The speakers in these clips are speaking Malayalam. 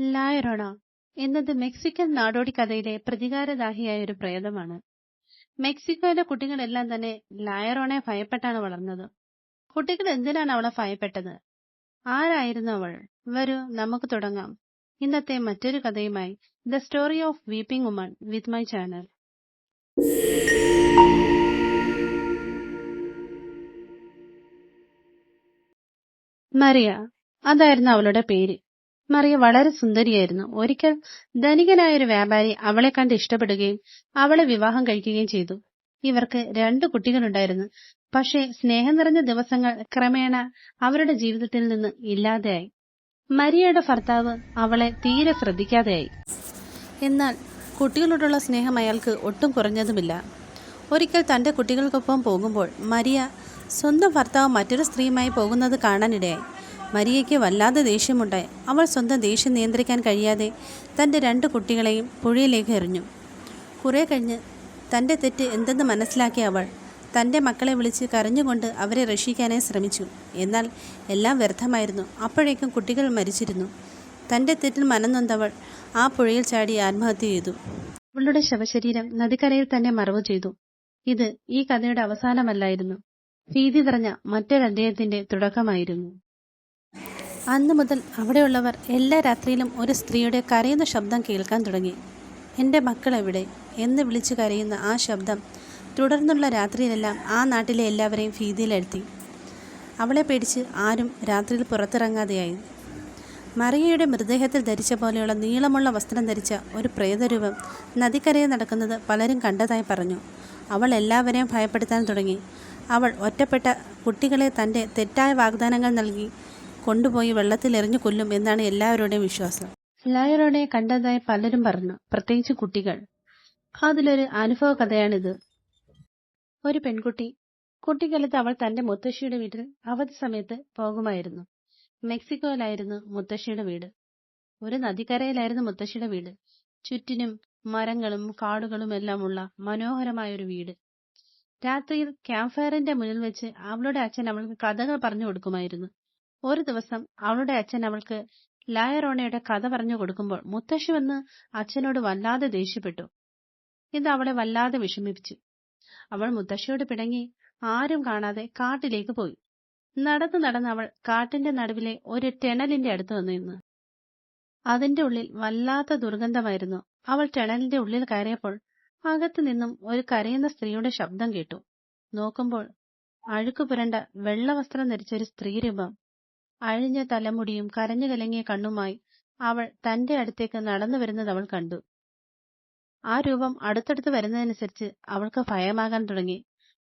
ലായറോണ. എന്നത് മെക്സിക്കൻ നാടോടി കഥയിലെ പ്രതികാരദാഹിയായ ഒരു പ്രേതമാണ്. മെക്സിക്കോയിലെ കുട്ടികളെല്ലാം തന്നെ ലായറോണെ ഭയപ്പെട്ടാണ് വളർന്നത്. കുട്ടികൾ എന്തിനാണ് അവളെ ഭയപ്പെട്ടത്? ആരായിരുന്നു അവൾ? വരൂ നമുക്ക് തുടങ്ങാം. ഇന്നത്തെ മറ്റൊരു കഥയുമായി the story of weeping woman with my channel. Maria അതായിരുന്നു അവളുടെ പേര്. മറിയ വളരെ സുന്ദരിയായിരുന്നു. ഒരിക്കൽ ധനികനായ ഒരു വ്യാപാരി അവളെ കണ്ട് ഇഷ്ടപ്പെടുകയും അവളെ വിവാഹം കഴിക്കുകയും ചെയ്തു. ഇവർക്ക് രണ്ടു കുട്ടികളുണ്ടായിരുന്നു. പക്ഷേ സ്നേഹം നിറഞ്ഞ ദിവസങ്ങൾ ക്രമേണ അവരുടെ ജീവിതത്തിൽ നിന്ന് ഇല്ലാതെയായി. മരിയയുടെ ഭർത്താവ് അവളെ തീരെ ശ്രദ്ധിക്കാതെയായി. എന്നാൽ കുട്ടികളോടുള്ള സ്നേഹം അയാൾക്ക് ഒട്ടും കുറഞ്ഞതുമില്ല. ഒരിക്കൽ തന്റെ കുട്ടികൾക്കൊപ്പം പോകുമ്പോൾ മരിയ സ്വന്തം ഭർത്താവ് മറ്റൊരു സ്ത്രീയുമായി പോകുന്നത് കാണാനിടയായി. മരിയയ്ക്ക് വല്ലാതെ ദേഷ്യമുണ്ടായി. അവൾ സ്വന്തം ദേഷ്യം നിയന്ത്രിക്കാൻ കഴിയാതെ തന്റെ രണ്ട് കുട്ടികളെയും പുഴയിലേക്ക് എറിഞ്ഞു. കുറേ കഴിഞ്ഞ് തന്റെ തെറ്റ് എന്തെന്ന് മനസ്സിലാക്കിയ അവൾ തന്റെ മക്കളെ വിളിച്ച് കരഞ്ഞുകൊണ്ട് അവരെ രക്ഷിക്കാനായി ശ്രമിച്ചു. എന്നാൽ എല്ലാം വ്യർത്ഥമായിരുന്നു. അപ്പോഴേക്കും കുട്ടികൾ മരിച്ചിരുന്നു. തന്റെ തെറ്റിൽ മനംനൊന്തവൾ ആ പുഴയിൽ ചാടി ആത്മഹത്യ ചെയ്തു. അവളുടെ ശവശരീരം നദിക്കരയിൽ തന്നെ മറവ് ചെയ്തു. ഇത് ഈ കഥയുടെ അവസാനമല്ലായിരുന്നു. ഭീതി നിറഞ്ഞ മറ്റൊരു അദ്ദേഹത്തിന്റെ തുടക്കമായിരുന്നു. അന്നു മുതൽ അവിടെയുള്ളവർ എല്ലാ രാത്രിയിലും ഒരു സ്ത്രീയുടെ കരയുന്ന ശബ്ദം കേൾക്കാൻ തുടങ്ങി. എന്റെ മക്കൾ എവിടെ എന്ന് വിളിച്ചു കരയുന്ന ആ ശബ്ദം തുടർന്നുള്ള രാത്രിയിലെല്ലാം ആ നാട്ടിലെ എല്ലാവരെയും ഭീതിയിലെഴുത്തി അവളെ പേടിച്ച് ആരും രാത്രിയിൽ പുറത്തിറങ്ങാതെയായി. മറിയയുടെ മൃതദേഹത്തിൽ ധരിച്ച പോലെയുള്ള നീളമുള്ള വസ്ത്രം ധരിച്ച ഒരു പ്രേതരൂപം നദിക്കരയിൽ നടക്കുന്നത് പലരും കണ്ടതായി പറഞ്ഞു. അവൾ എല്ലാവരെയും ഭയപ്പെടുത്താൻ തുടങ്ങി. അവൾ ഒറ്റപ്പെട്ട കുട്ടികളെ തന്റെ തെറ്റായ വാഗ്ദാനങ്ങൾ നൽകി കൊണ്ടുപോയി വെള്ളത്തിൽ എറിഞ്ഞു കൊല്ലും എന്നാണ് എല്ലാവരുടെയും വിശ്വാസം. ലയറോടെ കണ്ടതായി പലരും പറഞ്ഞു പ്രത്യേകിച്ച് കുട്ടികൾ. അതിലൊരു അനുഭവ കഥയാണിത്. ഒരു പെൺകുട്ടി കുട്ടിക്കാലത്ത് അവൾ തന്റെ മുത്തശ്ശിയുടെ വീട്ടിൽ അവധി സമയത്ത് പോകുമായിരുന്നു. മെക്സിക്കോയിലായിരുന്നു മുത്തശ്ശിയുടെ വീട്. ഒരു നദിക്കരയിലായിരുന്നു മുത്തശ്ശിയുടെ വീട്. ചുറ്റിനും മരങ്ങളും കാടുകളും എല്ലാമുള്ള മനോഹരമായ ഒരു വീട്. രാത്രിയിൽ ക്യാമ്പ് ഫയറിന്റെ മുന്നിൽ വെച്ച് അവളുടെ അച്ഛൻ അവൾക്ക് കഥകൾ പറഞ്ഞു കൊടുക്കുമായിരുന്നു. ഒരു ദിവസം അവളുടെ അച്ഛൻ അവൾക്ക് ലായറോണയുടെ കഥ പറഞ്ഞു കൊടുക്കുമ്പോൾ മുത്തശ്ശി വന്ന് അച്ഛനോട് വല്ലാതെ ദേഷ്യപ്പെട്ടു. ഇത് അവളെ വല്ലാതെ വിഷമിപ്പിച്ചു. അവൾ മുത്തശ്ശിയോട് പിണങ്ങി ആരും കാണാതെ കാട്ടിലേക്ക് പോയി. നടന്നു നടന്ന് അവൾ കാട്ടിന്റെ നടുവിലെ ഒരു ടെണലിന്റെ അടുത്ത് വന്നു അതിന്റെ ഉള്ളിൽ വല്ലാത്ത ദുർഗന്ധമായിരുന്നു. അവൾ ടെണലിന്റെ ഉള്ളിൽ കയറിയപ്പോൾ അകത്തു നിന്നും ഒരു കരയുന്ന സ്ത്രീയുടെ ശബ്ദം കേട്ടു. നോക്കുമ്പോൾ അഴുക്കു പുരണ്ട വെള്ളവസ്ത്രം ധരിച്ച ഒരു സ്ത്രീരൂപം അഴിഞ്ഞ തലമുടിയും കരഞ്ഞു കലങ്ങിയ കണ്ണുമായി അവൾ തന്റെ അടുത്തേക്ക് നടന്നു വരുന്നത് അവൾ കണ്ടു. ആ രൂപം അടുത്തടുത്ത് വരുന്നതനുസരിച്ച് അവൾക്ക് ഭയമാകാൻ തുടങ്ങി.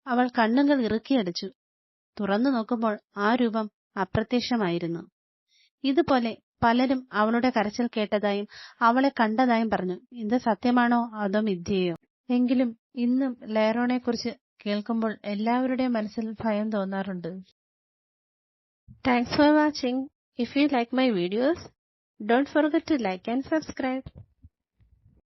അവൾ കണ്ണുകൾ ഇറുക്കിയടച്ചു തുറന്നു നോക്കുമ്പോൾ ആ രൂപം അപ്രത്യക്ഷമായിരുന്നു. ഇതുപോലെ പലരും അവളുടെ കരച്ചിൽ കേട്ടതായും അവളെ കണ്ടതായും പറഞ്ഞു. ഇത് സത്യമാണോ അതോ മിഥ്യയോ? എങ്കിലും ഇന്നും ലെയറോണെക്കുറിച്ച് കേൾക്കുമ്പോൾ എല്ലാവരുടെയും മനസ്സിൽ ഭയം തോന്നാറുണ്ട്. Thanks for watching. If you like my videos, don't forget to like and subscribe.